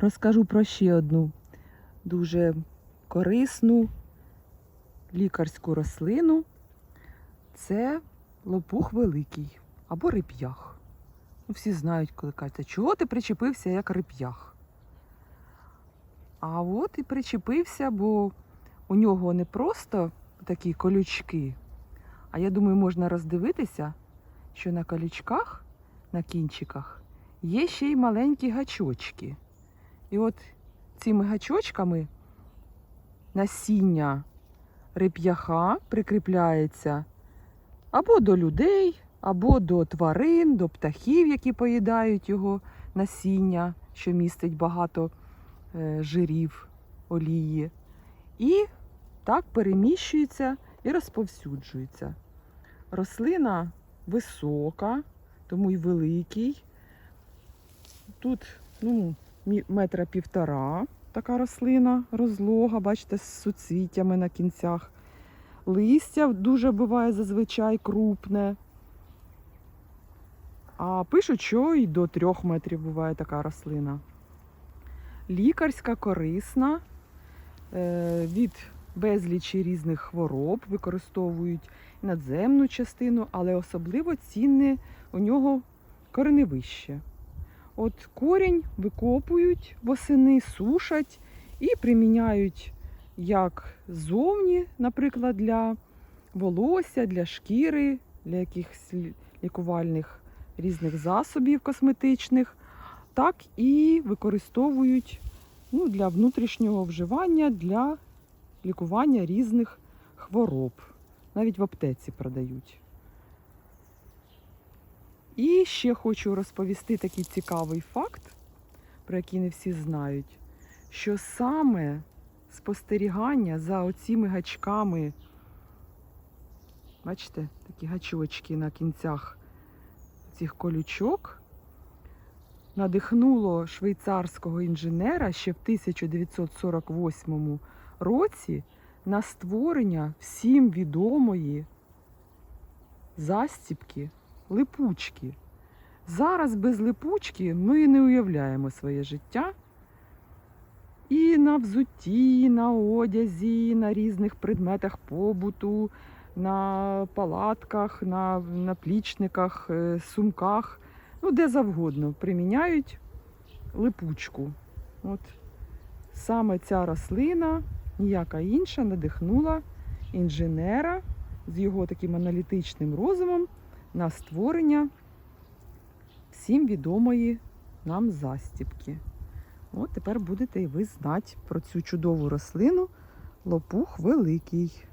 Розкажу про ще одну дуже корисну лікарську рослину. Це лопух великий або реп'ях. Ну, всі знають, коли кажуть, чого ти причепився як реп'ях? А от і причепився, бо у нього не просто такі колючки, а я думаю, можна роздивитися, що на колючках, на кінчиках, є ще й маленькі гачочки. І от цими гачочками насіння реп'яха прикріпляється або до людей, або до тварин, до птахів, які поїдають його насіння, що містить багато е, жирів, олії. І так переміщується і розповсюджується. Рослина висока, тому й великий. Тут ну, метра півтора така рослина, розлога, бачите, з суцвіттями на кінцях. Листя дуже буває зазвичай крупне. А пишуть, що і до трьох метрів буває така рослина. Лікарська, корисна, е, від безлічі різних хвороб використовують надземну частину, але особливо цінне у нього кореневище. От корінь викопують восени, сушать і приміняють як ззовні, наприклад, для волосся, для шкіри, для якихось лікувальних різних засобів косметичних, так і використовують ну, для внутрішнього вживання, для лікування різних хвороб. Навіть в аптеці продають. І ще хочу розповісти такий цікавий факт, про який не всі знають, що саме спостерігання за оціми гачками, бачите, такі гачочки на кінцях цих колючок, надихнуло швейцарського інженера ще в 1948 році на створення всім відомої застіпки липучки. Зараз без липучки ми не уявляємо своє життя. І на взутті, на одязі, на різних предметах побуту, на палатках, на наплічниках, е, сумках, ну де завгодно приміняють липучку. От саме ця рослина, ніяка інша, надихнула інженера з його таким аналітичним розумом на створення всім відомої нам застіпки. От тепер будете і ви знати про цю чудову рослину лопух великий.